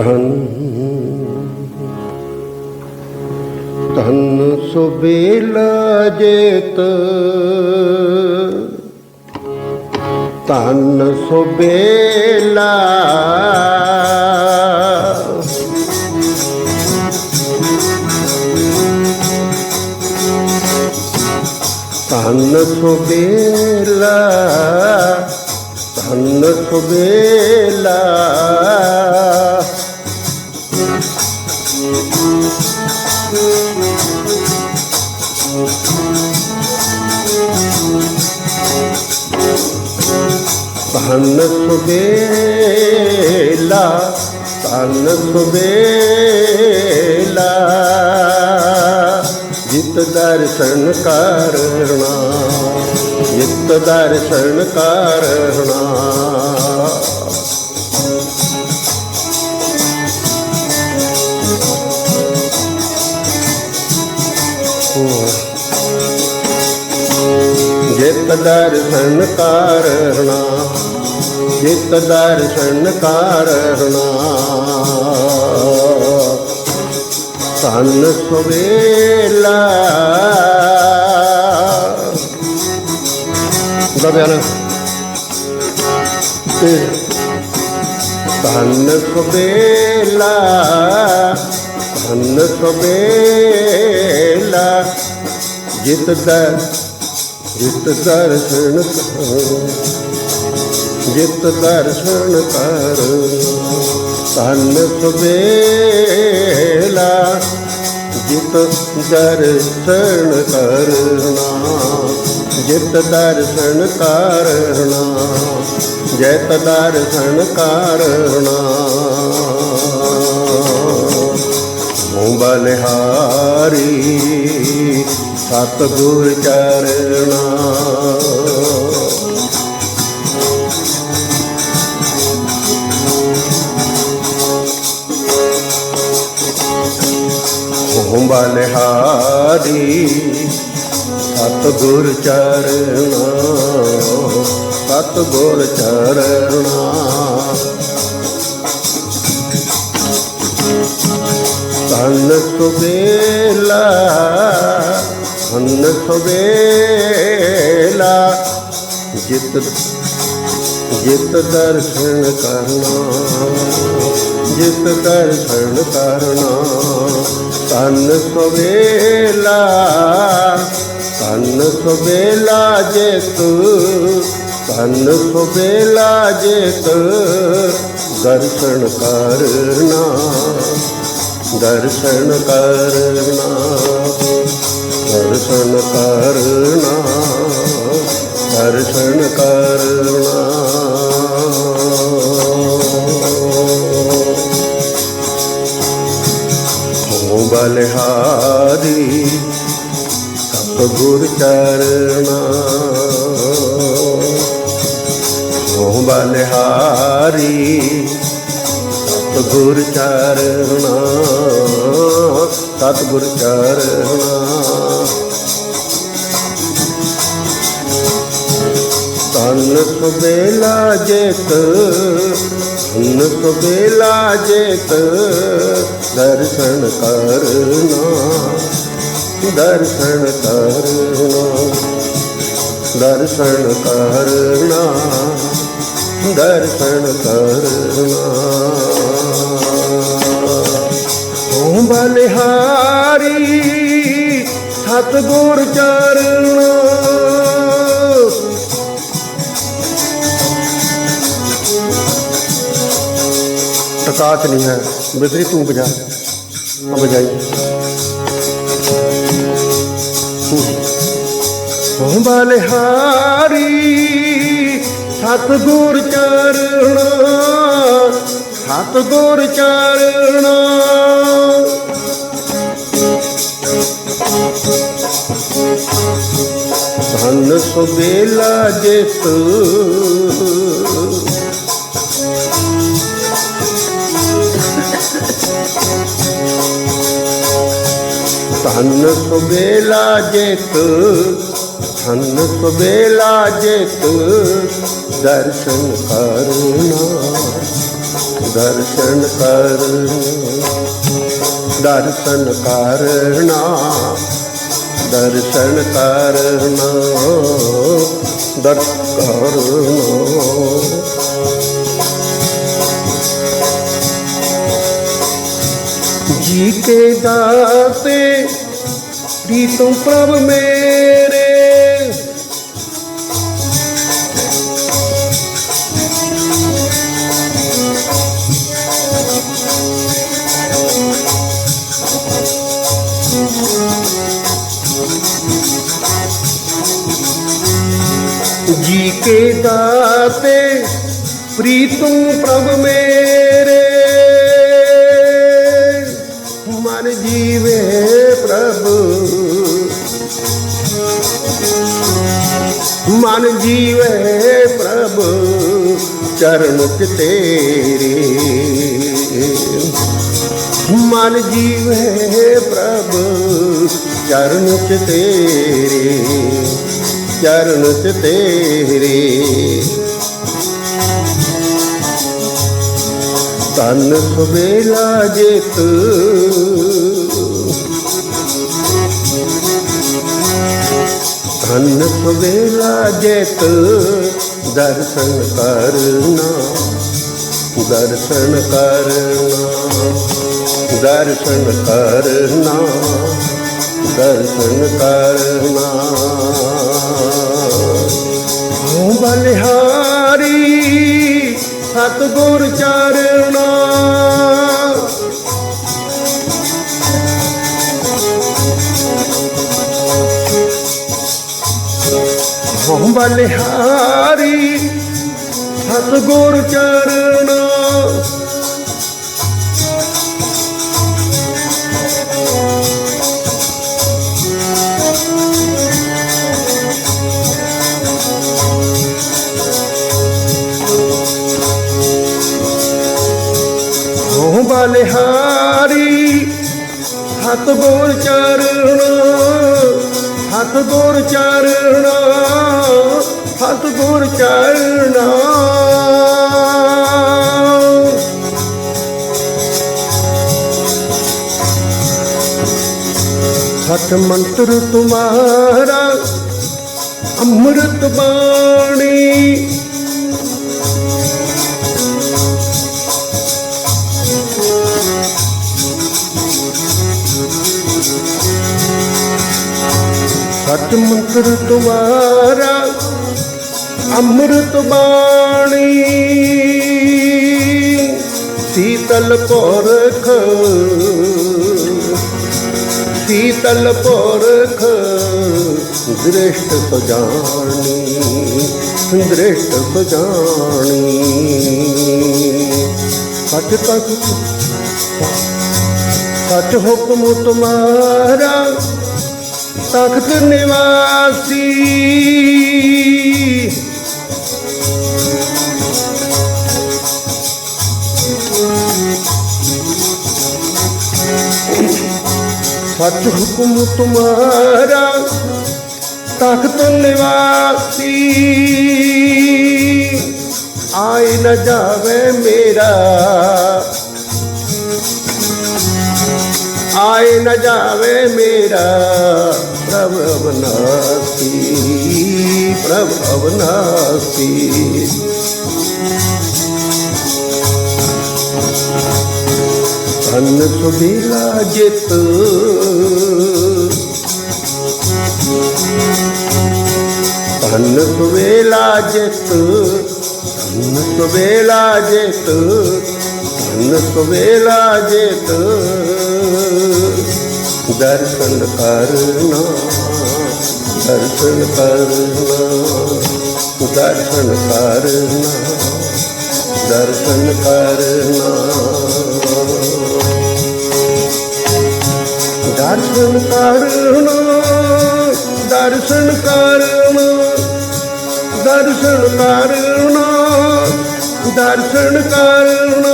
ਧਨ ਧਨ ਸੁਬੇਲਾ ਜੇਤ ਧਨ ਸੁਬੇਲਾ ਧਨ ਸੁਬੇਲਾ ਧਨ ਸੁਬੇਲਾ ਧਨ ਸੁਬੇਲਾ ਧਨ ਸੁਬੇਲਾ। ਜਿਤ ਦਰਸ਼ਨ ਕਰਣਾ ਜਿਤ ਦਰਸ਼ਨ ਕਰਣਾ ਜਿਤ ਦਰਸ਼ਨ ਕਰਣਾ ਜਿਤ ਦਰਸ਼ਨ ਕਰਣਾ ਧਨ ਸੁਵੇਲਾ। ਦਾ ਬਿਆਨ ਤੇ ਧਨ ਸੁਵੇਲਾ ਧਨ ਸੁਵੇਲਾ, ਜਿਤ ਦਰ ਜਿਤ ਦਰਸ਼ਨ ਕਰ, ਜਿਤ ਦਰਸ਼ਨ ਕਰ। ਧਨ ਸੁਬੇਲਾ, ਜਿਤ ਦਰਸ਼ਨ ਕਰਨਾ। ਜਿਤ ਦਰਸ਼ਨ ਕਰਨਾ, ਜਿਤ ਦਰਸ਼ਨ ਕਰਨਾ। ਹਉ ਬਲਿਹਾਰੀ ਸਤਿਗੁਰ ਚਰਣਾ ਹਉ ਬਲਿਹਾਰੀ ਸਤਿਗੁਰ ਚਰਣਾ ਸਤਿਗੁਰ ਚਰਣਾ ਧਨ ਸੁਬੇਲਾ ਧਨ ਸੁਬੇਲਾ ਜਿਤ ਜਿਤ ਦਰਸ਼ਨ ਕਰਨਾ, ਜਿਤ ਦਰਸ਼ਨ ਕਰਨਾ ਧਨ ਸੁਬੇਲਾ ਧਨ ਸੁਬੇਲਾ ਜਿਤ ਧਨ ਸੁਬੇਲਾ ਜਿਤ ਦਰਸ਼ਨ ਕਰਨਾ ਦਰਸ਼ਨ ਕਰਨਾ। ਦਰਸ਼ਨ ਕਰਨਾ ਦਰਸ਼ਨ ਕਰਨਾ। ਹੋ ਬਲਿਹਾਰੀ ਸਤਿਗੁਰ ਚਰਣਾ ਹੋ ਬਲਿਹਾਰੀ ਸਤਿਗੁਰ ਚਰਣਾ ਸਤਿਗੁਰ ਚਰਣਾ ਤਨ ਸੁਬੇਲਾ ਜੇਤ ਤਨ ਸੁਬੇਲਾ ਜੇਤ, ਦਰਸ਼ਨ ਕਰਨਾ ਦਰਸ਼ਨ ਕਰਨਾ ਦਰਸ਼ਨ ਕਰਨਾ ਦਰਸ਼ਨ ਕਰਨਾ। ਓ ਬਲਿਹਾਰੀ, ਸਤਿਗੁਰ ਚਰਣਾ ਟਕਾਚ ਨਹੀਂ ਹੈ। ਬਿਦਰੀ ਤੂੰ ਬਜਾ ਆ ਬਜਾਈ ਬਲਿਹਾਰੀ, ਸਤਿਗੁਰ ਚਰਣਾ ਸਤਿਗੁਰ ਚਰਣਾ। ਧਨ ਸੁਬੇਲਾ ਜਿਤ हनुक बेला जेत हनुक बेला जेत दर्शन करुणा दर्शन करुणा दर्शन करुणा दर्शन करुणा दर्शन करुणा जी के दा ਪ੍ਰੀਤਮ ਪ੍ਰਭ ਮੇਰੇ। ਜੀ ਕੇ ਦਾਤੇ ਪ੍ਰੀਤਮ ਪ੍ਰਭ ਮੇਰੇ। ਮਨ ਜੀਵੇ ਪ੍ਰਭ, ਚਰਨ ਚ ਤੇਰੇ। ਮਨ ਜੀਵੇ ਪ੍ਰਭ, ਚਰਨ ਚ ਤੇਰੇ। ਚਰਨ ਚ ਤੇਰੇ। ਤਨ ਸੁਵੇਲਾ ਜੇਤ ਤਨ ਸੁਵੇਲਾ ਜੇਤ, ਦਰਸ਼ਨ ਕਰਨਾ ਦਰਸ਼ਨ ਕਰਨਾ ਦਰਸ਼ਨ ਕਰਨਾ ਦਰਸ਼ਨ ਕਰਨਾ। ਹਉ ਬਲਿਹਾਰੀ, ਸਤਗੁਰ ਚਰਨਾ ਬਲਿਹਾਰੀ ਸਤਗੁਰ ਚਰਣਾ ਹੋ ਬਲਿਹਾਰੀ ਹੱਥ ਗੋਲ ਚਰਣਾ ਹੱਥ ਗੋਲ ਚਰਣਾ ਹੱਥ ਗੋਰ ਚਰਣਾ ਸਤ ਮੰਤਰ ਤੁਮਾਰਾ ਅੰਮ੍ਰਿਤ ਬਾਣੀ। ਸਤ ਮੰਤਰ ਤੁਮਾਰਾ ਅੰਮ੍ਰਿਤ ਬਾਣੀ। ਸੀਤਲ ਪੋਰਖ। ਸੀਤਲ ਪੋਰਖ, ਦ੍ਰਿਸ਼ਟ ਸੁਜਾਨੀ ਦ੍ਰਿਸ਼ਟ ਸੁਜਾਨੀ ਸੱਚ ਤੱਕ ਸੱਚ ਹੁਕਮ ਤੁਮਾਰਾ, ਤਖਤ ਨਿਵਾਸੀ। सच हुक्म तुम्हारा तख्त निवासी आए न जावे मेरा आए न जावे मेरा प्रभ अवनासी प्रभ अवनासी धन सुबीला जित વેલા જે તું તો વેલા જે તું તો વેલા જે તું દર્શન કરના દર્શન કરના દર્શન કરના ਦਰਸ਼ਨ ਕਰਨਾ ਦਰਸ਼ਨ ਕਰਨਾ ਦਰਸ਼ਨ ਕਰੁਣਾ ਦਰਸ਼ਨ ਕਰੁਣਾ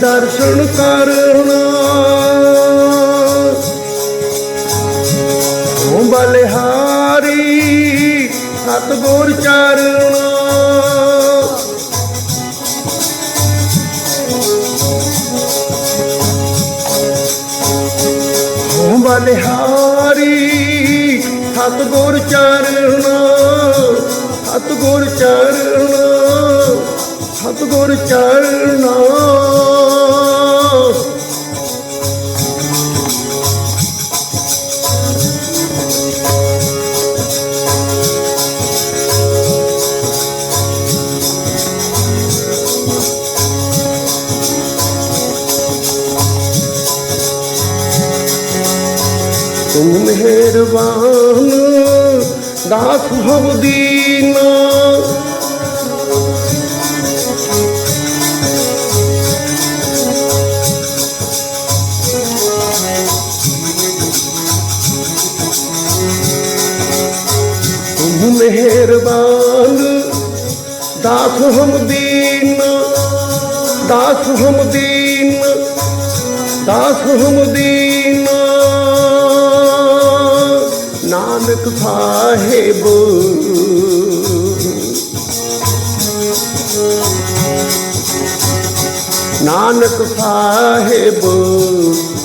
ਦਰਸ਼ਨ ਕਰਨਾ ਓ ਬਲਿਹਾਰੀ ਸਤਗੁਰ ਚਰਨਾ ਓ ਬਲਿਹਾਰੀ ਸਤਗੁਰ ਚਰਨਾ ਸਤਗੁਰ ਚਰਨਾ ਸਤਗੁਰ ਚਰਨਾ আসহব দিন मेहरबान दास हम दीन दास हम दीन दास हम दीन ਨਾਨਕ ਸਾਹਿਬ। ਨਾਨਕ ਸਾਹਿਬ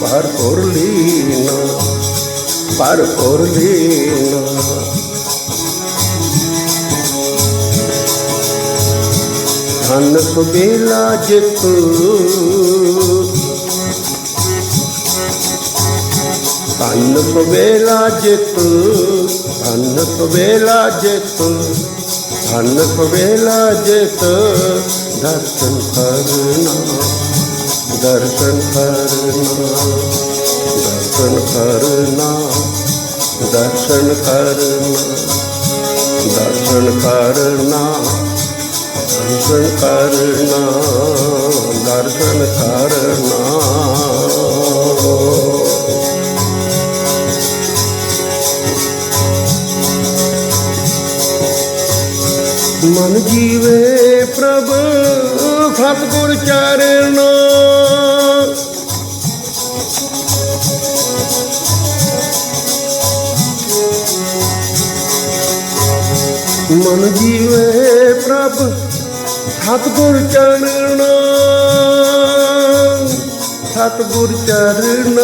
ਭਰਪੁਰ ਲੀਨਾ ਭਰਪੁਰ ਲੀਨਾ। ਧਨ ਸੁਬੇਲਾ ਜਿਤ। ਧਨ ਸੁਬੇਲਾ ਜਿਤ ਧਨ ਸੁਬੇਲਾ ਜਿਤ ਧਨ ਸੁਬੇਲਾ ਜਿਤ ਦਰਸ਼ਨ ਕਰਨਾ ਦਰਸ਼ਨ ਕਰਨਾ ਦਰਸ਼ਨ ਕਰਨਾ ਦਰਸ਼ਨ ਕਰਨਾ ਦਰਸ਼ਨ ਕਰਨਾ ਦਰਸ਼ਨ ਕਰਨਾ ਦਰਸ਼ਨ ਕਰਨਾ। ਮਨ ਜੀਵੇ ਪ੍ਰਭ ਸਤਿਗੁਰ ਚਰਨ। ਮਨ ਜੀਵੇ ਪ੍ਰਭ ਸਤਿਗੁਰ ਚਰਨ। ਸਤਿਗੁਰ ਚਰਨ।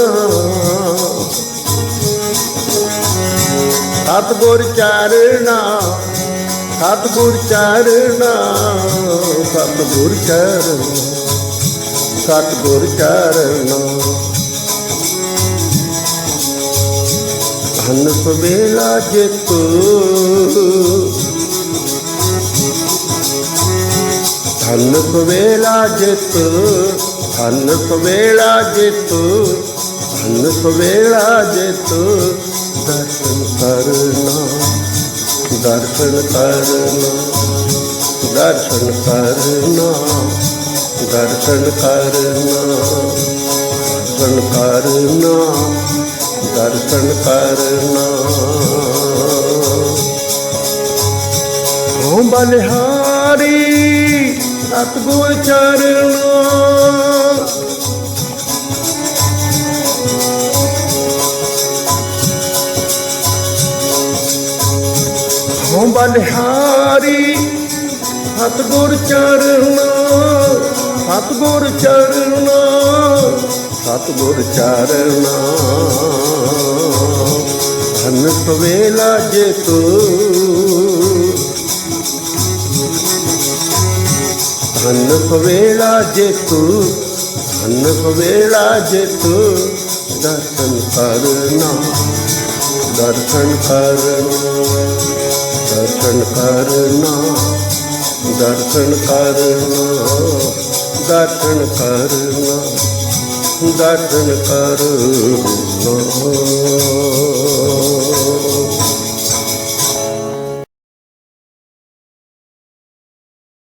ਸਤਿਗੁਰ ਚਰਨਾ। ਸਤਿਗੁਰ ਚਰਨਾ ਸਤਿਗੁਰ ਚਰਨਾ ਸਤਿਗੁਰ ਚਰਨਾ। ਧਨ ਸੁਬੇਲਾ ਜਿਤ ਧਨ ਸੁਬੇਲਾ ਜਿਤ ਧਨ ਸੁਬੇਲਾ ਜਿਤ ਧਨ ਸੁਬੇਲਾ ਜਿਤ, ਦਰਸ਼ਨ ਕਰਨਾ। ਦਰਸ਼ਨ ਕਰਨਾ ਦਰਸ਼ਨ ਕਰਨਾ ਦਰਸ਼ਨ ਕਰਨਾ ਦਰਸ਼ਨ ਕਰਨਾ ਦਰਸ਼ਨ ਕਰਨਾ ਓ ਬਲਿਹਾਰੀ ਸਤਗੁਰ ਚਰਨਾ। ਬਲਿਹਾਰੀ। ਸਤਗੁਰ ਚਰਨਾ ਸਤਗੁਰ ਚਰਨਾ ਸਤਗੁਰ ਚਰਨਾ। ਧਨ ਸਵੇਲਾ ਜੇ ਤੂੰ। ਧਨ ਸਵੇਲਾ ਜੇ ਤੂੰ। ਧਨ ਸਵੇਲਾ ਜੇ ਤੂੰ। ਦਰਸ਼ਨ ਕਰਨਾ ਦਰਸ਼ਨ ਕਰਨਾ। ਦਰਸ਼ਨ ਕਰਨਾ ਦਰਸ਼ਨ ਕਰਨਾ ਦਰਸ਼ਨ ਕਰਨਾ ਦਰਸ਼ਨ ਕਰਨਾ।